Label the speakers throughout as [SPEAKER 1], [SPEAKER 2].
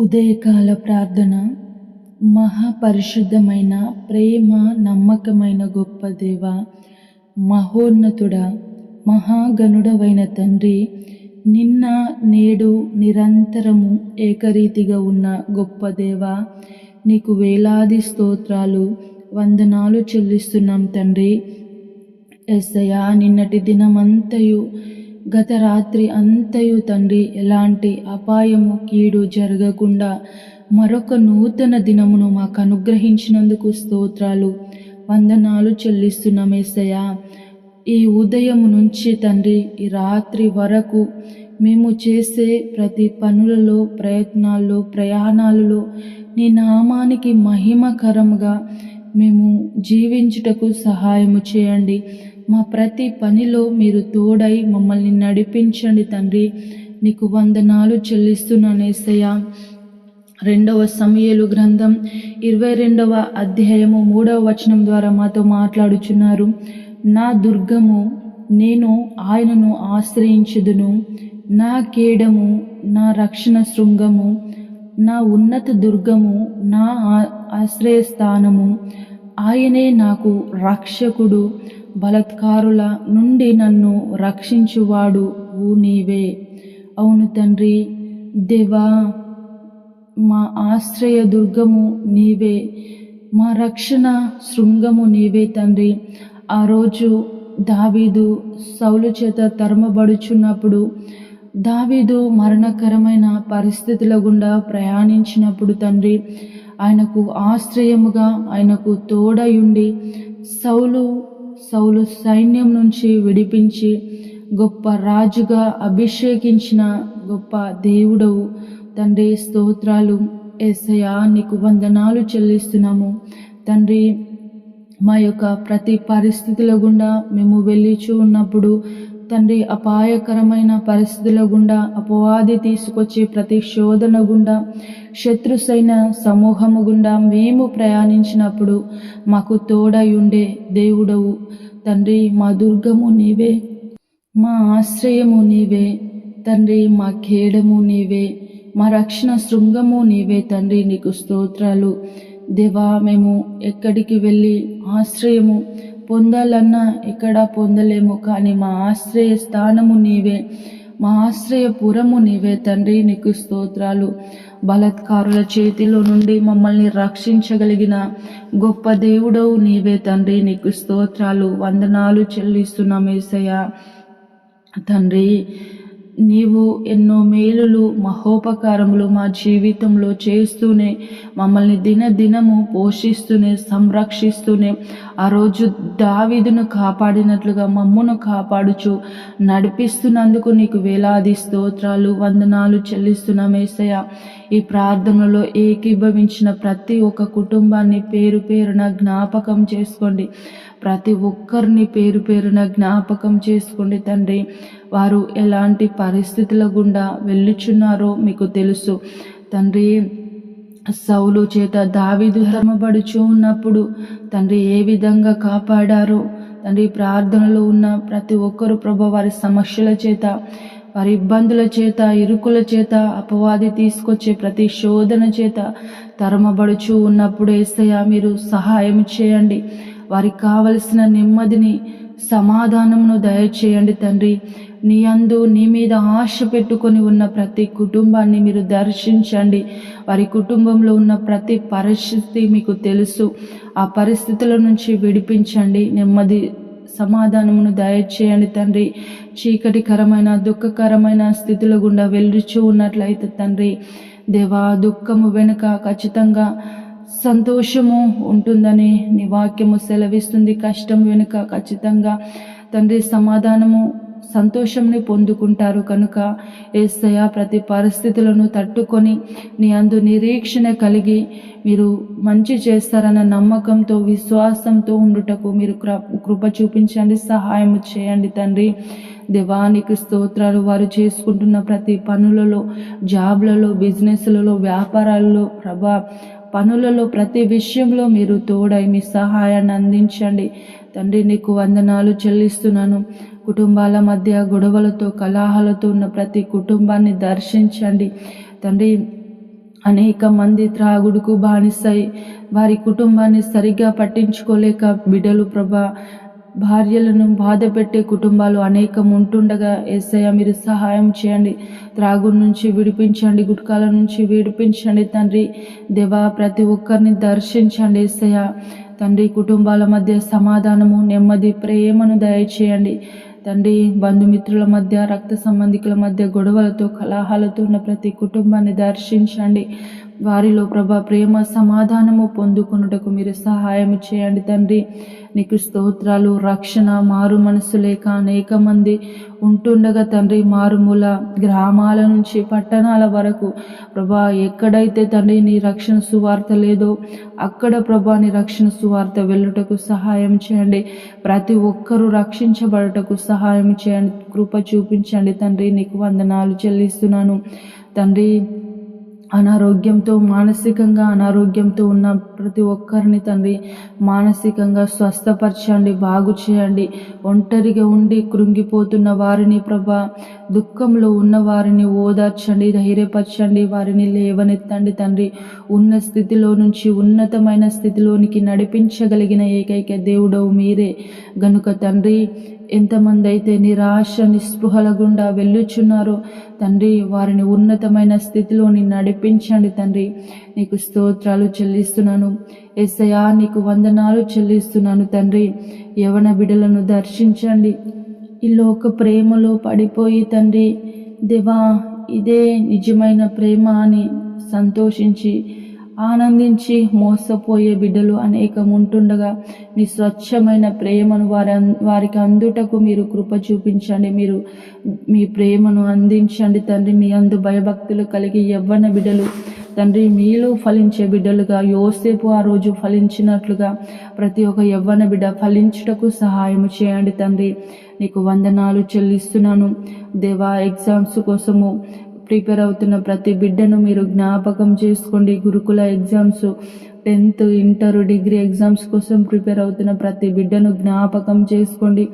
[SPEAKER 1] ఉదయకాల ప్రార్థన. మహాపరిశుద్ధమైన ప్రేమ నమ్మకమైన గొప్ప దేవ మహోన్నతుడ మహాగణుడవైన తండ్రి నిన్న నేడు నిరంతరము ఏకరీతిగా ఉన్న గొప్ప దేవ నీకు వేలాది స్తోత్రాలు వందనాలు చెల్లిస్తున్నాం తండ్రి. ఎస్సయ్యా నిన్నటి దినమంతయు గత రాత్రి అంతయు తండ్రి ఎలాంటి అపాయము కీడు జరగకుండా మరొక నూతన దినమును మాకు అనుగ్రహించినందుకు స్తోత్రాలు. వందనాలు చెల్లిస్తున్నాం ఈ ఉదయం నుంచి తండ్రి ఈ రాత్రి వరకు మేము చేసే ప్రతి పనులలో ప్రయత్నాల్లో ప్రయాణాలలో నీ నామానికి మహిమకరంగా మేము జీవించుటకు సహాయము చేయండి. మా ప్రతి పనిలో మీరు తోడై మమ్మల్ని నడిపించండి తండ్రి. నీకు వందనాలు చెల్లిస్తున్నాను ఏసయ్య. రెండవ సమయలు గ్రంథం ఇరవై రెండవ అధ్యాయము మూడవ వచనం ద్వారా మాతో మాట్లాడుచున్నారు. నా దుర్గము నేను ఆయనను ఆశ్రయించుదును. నా కేడము నా రక్షణ శృంగము నా ఉన్నత దుర్గము నా ఆ- ఆశ్రయస్థానము. ఆయనే నాకు రక్షకుడు బలత్కారుల నుండి నన్ను రక్షించువాడు ఊ నీవే. అవును తండ్రి దేవా మా ఆశ్రయ దుర్గము నీవే మా రక్షణ శృంగము నీవే తండ్రి. ఆ రోజు దావీదు సౌలు చేత తరమబడుచున్నప్పుడు దావీదు మరణకరమైన పరిస్థితుల గుండా ప్రయాణించినప్పుడు తండ్రి ఆయనకు ఆశ్రయముగా ఆయనకు తోడయుండి సౌలు సౌలు సైన్యం నుంచి విడిపించి గొప్ప రాజుగా అభిషేకించిన గొప్ప దేవుడవు. తండ్రి స్తోత్రాలు. ఏసయ్యా నీకు వందనాలు చెల్లిస్తున్నాము. తండ్రి మా యొక్క ప్రతి పరిస్థితుల గుండా మేము వెళ్ళిచూ ఉన్నప్పుడు తండ్రి అపాయకరమైన పరిస్థితుల గుండా అపవాది తీసుకొచ్చే ప్రతి శోధన గుండా శత్రుసైన సమూహము గుండా మేము ప్రయాణించినప్పుడు మాకు తోడై ఉండే దేవుడవు. తండ్రి మా దుర్గము నీవే. మా ఆశ్రయము నీవే. తండ్రి మా ఖేడము నీవే. మా రక్షణ శృంగము నీవే తండ్రి నీకు స్తోత్రాలు. దేవా మేము ఎక్కడికి వెళ్ళి ఆశ్రయము పొందాలన్నా ఎక్కడా పొందలేము కానీ మా ఆశ్రయ స్థానము నీవే. మా ఆశ్రయపురము నీవే తండ్రి నీకు స్తోత్రాలు. బలత్కారుల చేతిలో నుండి మమ్మల్ని రక్షించగలిగిన గొప్ప దేవుడవు నీవే తండ్రి. నీకు స్తోత్రాలు వందనాలు చెల్లిస్తున్నాం ఏసయ్యా. తండ్రి నీవు ఎన్నో మేలులు మహోపకారములు మా జీవితంలో చేస్తూనే మమ్మల్ని దినదినము పోషిస్తూనే సంరక్షిస్తూనే ఆ రోజు దావిదును కాపాడినట్లుగా మమ్మును కాపాడుచు నడిపిస్తున్నందుకు నీకు వేలాది స్తోత్రాలు వందనాలు చెల్లిస్తున్న ఏసయ్య. ఈ ప్రార్థనలో ఏకీభవించిన ప్రతి ఒక్క కుటుంబాన్ని పేరు పేరున జ్ఞాపకం చేసుకోండి. ప్రతి ఒక్కరిని పేరు పేరున జ్ఞాపకం చేసుకోండి తండ్రి. వారు ఎలాంటి పరిస్థితుల గుండా వెళ్ళుచున్నారో మీకు తెలుసు. తండ్రి సౌలు చేత దావిదు హరమబడుచు ఉన్నప్పుడు తండ్రి ఏ విధంగా కాపాడారో తండ్రి ప్రార్థనలో ఉన్న ప్రతి ఒక్కరు ప్రభు వారి సమస్యల చేత వారి ఇబ్బందుల చేత ఇరుకుల చేత అపవాది తీసుకొచ్చే ప్రతి శోధన చేత తరమబడుచు ఉన్నప్పుడు ఏసయ్య మీరు సహాయం చేయండి. వారికి కావలసిన నెమ్మదిని సమాధానమును దయచేయండి తండ్రి. నీ అందు నీ మీద ఆశ పెట్టుకొని ఉన్న ప్రతి కుటుంబాన్ని మీరు దర్శించండి. వారి కుటుంబంలో ఉన్న ప్రతి పరిస్థితి మీకు తెలుసు. ఆ పరిస్థితుల నుంచి విడిపించండి. నెమ్మది సమాధానమును దయచేయండి తండ్రి. చీకటికరమైన దుఃఖకరమైన స్థితుల గుండా వెళ్ళిచూ ఉన్నట్లయితే తండ్రి. దేవా దుఃఖము వెనుక ఖచ్చితంగా సంతోషము ఉంటుందని నీ వాక్యము సెలవిస్తుంది. కష్టం వెనుక ఖచ్చితంగా తండ్రి సమాధానము సంతోషంని పొందుకుంటారు కనుక ఏసయ ప్రతి పరిస్థితులను తట్టుకొని నీ అందు నిరీక్షణ కలిగి మీరు మంచి చేస్తారన్న నమ్మకంతో విశ్వాసంతో ఉండుటకు మీరు కృ- కృప చూపించండి సహాయం చేయండి తండ్రి. దేవానికి స్తోత్రాలు. వారు చేసుకుంటున్న ప్రతి పనులలో జాబ్లలో బిజినెస్లలో వ్యాపారాలలో ప్రభా పనులలో ప్రతి విషయంలో మీరు తోడై మీ సహాయాన్ని అందించండి. తండ్రి నీకు వందనాలు చెల్లిస్తున్నాను. కుటుంబాల మధ్య గొడవలతో కలహాలతో ఉన్న ప్రతి కుటుంబాన్ని దర్శించండి. తండ్రి అనేక మంది త్రాగుడుకు బానిసై వారి కుటుంబాన్ని సరిగ్గా పట్టించుకోలేక బిడ్డలు ప్రభా భార్యలను బాధపెట్టే కుటుంబాలు అనేకం ఉంటుండగా ఏసయ్య మీరు సహాయం చేయండి. త్రాగు నుంచి విడిపించండి. గుట్కాల నుంచి విడిపించండి తండ్రి. దేవా ప్రతి ఒక్కరిని దర్శించండి ఏసయ్య. తండ్రి కుటుంబాల మధ్య సమాధానము నెమ్మది ప్రేమను దయచేయండి. తండ్రి బంధుమిత్రుల మధ్య రక్త సంబంధికుల మధ్య గొడవలతో కలహాలతో ఉన్న ప్రతి కుటుంబాన్ని దర్శించండి. వారిలో ప్రభా ప్రేమ సమాధానము పొందుకొనుటకు మీరు సహాయం చేయండి తండ్రి. నీకు స్తోత్రాలు రక్షణ మారు మనసు లేక అనేక మంది ఉంటుండగా తండ్రి మారుమూల గ్రామాల నుంచి పట్టణాల వరకు ప్రభా ఎక్కడైతే తండ్రి నీ రక్షణ సువార్త లేదో అక్కడ ప్రభా నీ రక్షణ సువార్త వెళ్ళుటకు సహాయం చేయండి. ప్రతి ఒక్కరూ రక్షించబడుటకు సహాయం చేయండి. కృప చూపించండి తండ్రి. నీకు వందనాలు చెల్లిస్తున్నాను. తండ్రి అనారోగ్యంతో మానసికంగా అనారోగ్యంతో ఉన్న ప్రతి ఒక్కరిని తండ్రి మానసికంగా స్వస్థపరచండి బాగు చేయండి. ఒంటరిగా ఉండి కృంగిపోతున్న వారిని ప్రభా దుఃఖంలో ఉన్న వారిని ఓదార్చండి ధైర్యపరచండి. వారిని లేవనెత్తండి తండ్రి. ఉన్న స్థితిలో నుంచి ఉన్నతమైన స్థితిలోనికి నడిపించగలిగిన ఏకైక దేవుడవు మీరే. గనుక తండ్రి ఎంతమంది అయితే నిరాశ నిస్పృహల గుండా వెళ్ళుచున్నారో తండ్రి వారిని ఉన్నతమైన స్థితిలోని నడిపించండి తండ్రి. నీకు స్తోత్రాలు చెల్లిస్తున్నాను. ఎస్ఐయా నీకు వందనాలు చెల్లిస్తున్నాను తండ్రి. యవన బిడలను దర్శించండి. ఈ లోక ప్రేమలో పడిపోయి తండ్రి. దేవా ఇదే నిజమైన ప్రేమ అని సంతోషించి ఆనందించి మోసపోయే బిడ్డలు అనేకం ఉంటుండగా మీ స్వచ్ఛమైన ప్రేమను వారి వారికి అందుటకు మీరు కృప చూపించండి. మీరు మీ ప్రేమను అందించండి. తండ్రి మీ అందు భయభక్తులు కలిగి ఎవ్వన బిడ్డలు. తండ్రి మీలో ఫలించే బిడ్డలుగా యోసేపు ఆ రోజు ఫలించినట్లుగా ప్రతి ఒక్క యవ్వన బిడ్డ ఫలించుటకు సహాయం చేయండి తండ్రి. నీకు వందనాలు చెల్లిస్తున్నాను. దేవా ఎగ్జామ్స్ కోసము ప్రిపేర్ అవుతున్న ప్రతి బిడ్డను మీరు జ్ఞాపకం చేసుకోండి. Gurukula exams tenth inter degree exams కోసం ప్రిపేర్ అవుతున్న ప్రతి బిడ్డను జ్ఞాపకం చేసుకోండి.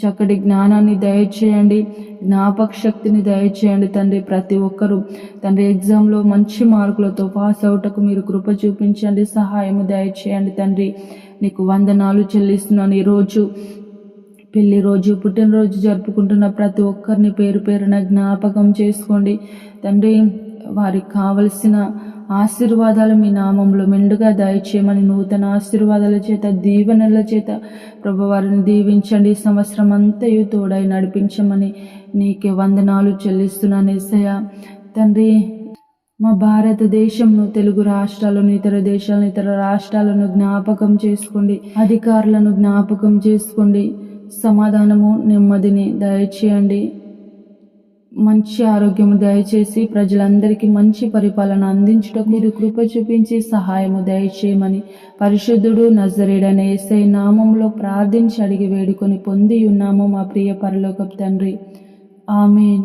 [SPEAKER 1] చక్కటి జ్ఞానాన్ని దయచేయండి. జ్ఞాపక శక్తిని దయచేయండి తండ్రి. ప్రతి ఒక్కరూ తండ్రి ఎగ్జామ్లో మంచి మార్కులతో పాస్ అవుటకు మీరు కృప చూపించండి. సహాయం దయచేయండి తండ్రి. నీకు వందనాలు చెల్లిస్తున్నాను. ఈరోజు పెళ్ళి రోజు పుట్టినరోజు జరుపుకుంటున్న ప్రతి ఒక్కరిని పేరు పేరున జ్ఞాపకం చేసుకోండి. తండ్రి వారికి కావలసిన ఆశీర్వాదాలు మీ నామంలో మెండుగా దయచేయమని నూతన ఆశీర్వాదాల చేత దీవెనల చేత ప్రభు వారిని దీవించండి సంవత్సరం అంతయు తోడై నడిపించమని నీకే వందనాలు చెల్లిస్తున్నాను ఎసయ తండ్రి మా భారతదేశంను తెలుగు రాష్ట్రాలను ఇతర దేశాలను ఇతర రాష్ట్రాలను జ్ఞాపకం చేసుకోండి. అధికారులను జ్ఞాపకం చేసుకోండి. సమాధానము నెమ్మదిని దయచేయండి. మంచి ఆరోగ్యము దయచేసి ప్రజలందరికీ మంచి పరిపాలన అందించుటకు మీరు కృప చూపించి సహాయము దయచేయమని పరిశుద్ధుడు నజరేడనే ఏసై నామంలో ప్రార్థించి అడిగి వేడుకొని పొంది ఉన్నాము మా ప్రియ పరలోక తండ్రి. ఆమెన్.